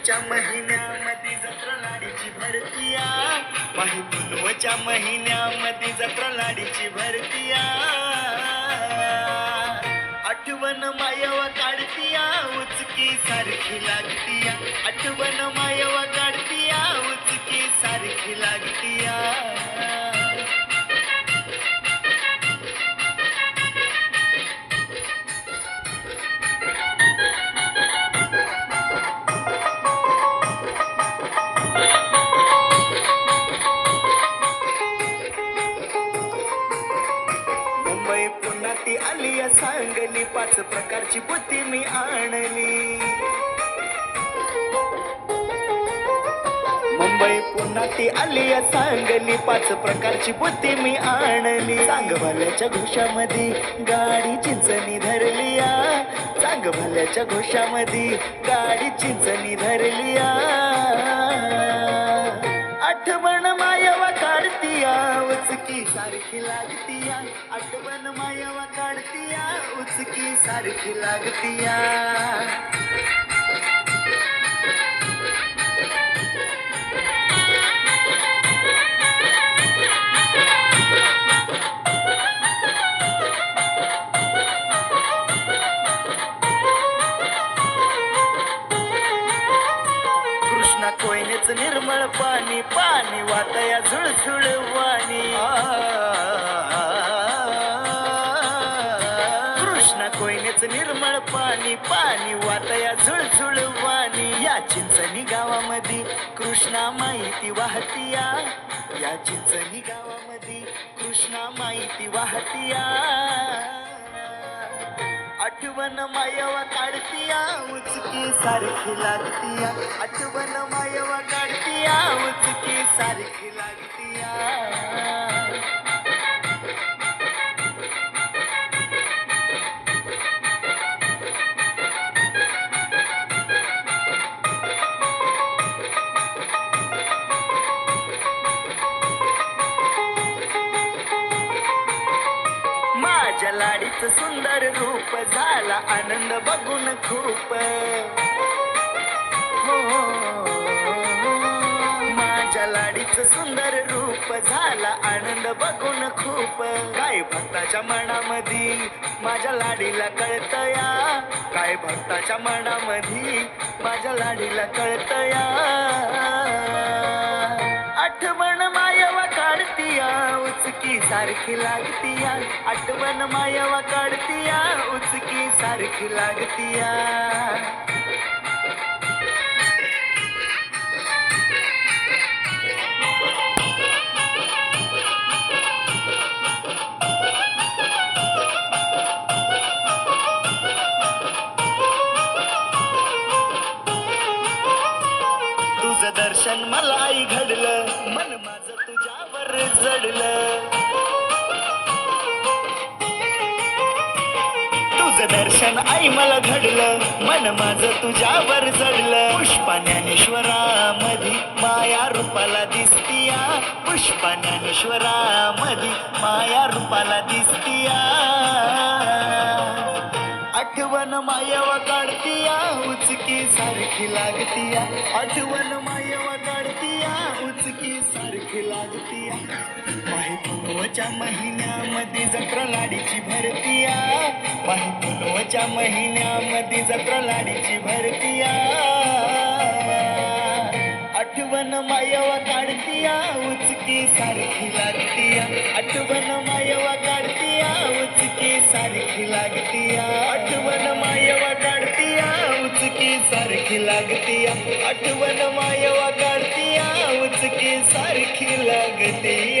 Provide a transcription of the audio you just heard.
पुनवच्या महिन्यामध्ये जत्रा लाडीची भरतीया माही पुनवच्या महिन्यामध्ये जत्रा लाडीची भरतीया आठवण मायवा काढतीया उचकी सारखी लागतीया आठवण मायवा काढतीया उचकी सारखी लागतीया पाच प्रकारची बुद्धी मी आणली. मुंबई पुन्हा ती आली या सांगली पाच प्रकारची बुद्धी मी आणली. सांगभाल्याच्या घोषामध्ये गाडी चिंचणी धरली या सांगभाल्याच्या घोषामध्ये गाडी चिंचणी धरली या उचकी सारखी लागतीया. आठवण मायवा काढतीया. उचकी सारखी लागतीया. कोयनेच निर्मळ पाणी पाणी वाटया झुळझुळ वाणी. कृष्णा कोयनेच निर्मळ पाणी पाणी वाटया झुळझुळ वाणी. या चिंचणी गावामध्ये कृष्णा माहिती वाहतिया. या चिंचणी गावामध्ये कृष्णा माहिती वाहतिया. आठवण मायवा काढतीया उचकी सारखी लागतीया. आठवण मायवा काढतीया उचकी सारखी लागतीया. माझ्या सुंदर रूप झाला आनंद बघून खूप. हो, हो, हो, हो माझ्या लाडीचं सुंदर रूप झाला आनंद बघून खूप. काय भक्ताच्या मनामध्ये माझ्या लाडीला कळतया? काय भक्ताच्या मनामध्ये माझ्या लाडीला कळतया? उचकी सारखी लागतीया. आठवण मायावा काढतीया. उचकी सारखी लागतीया. तुझं दर्शन मला आई घडलं. मन माझं तुझ्यावर जडलं. तुझं दर्शन आई मला घडलं. मन माझं तुझ्यावर जडलं. पुष्पा ज्ञानेश्वरा मधी माया रूपाला दिसतीया. पुष्पा ज्ञानेश्वरा मधी माया रूपाला दिसतीया. आठवण मायावा काढतिया उचकी सारखी लागतीया. आठवण मायावा काढतिया उचकी सारखी लागतीया. पूर्वच्या महिन्यामध्ये जत्रा लाडीची भरतीया माही पुनवच्या महिन्यामध्ये जत्रा लाडीची भरतीया आठवण मायवा काढतीया उचकी सारखी लागतीया आठवण मायवा काढतीया उचकी सारखी लागतीया आठवण मायवा काढतीया उचकी सारखी लागतीया आठवण मायवा काढतीया उचकी सारखी लागतीया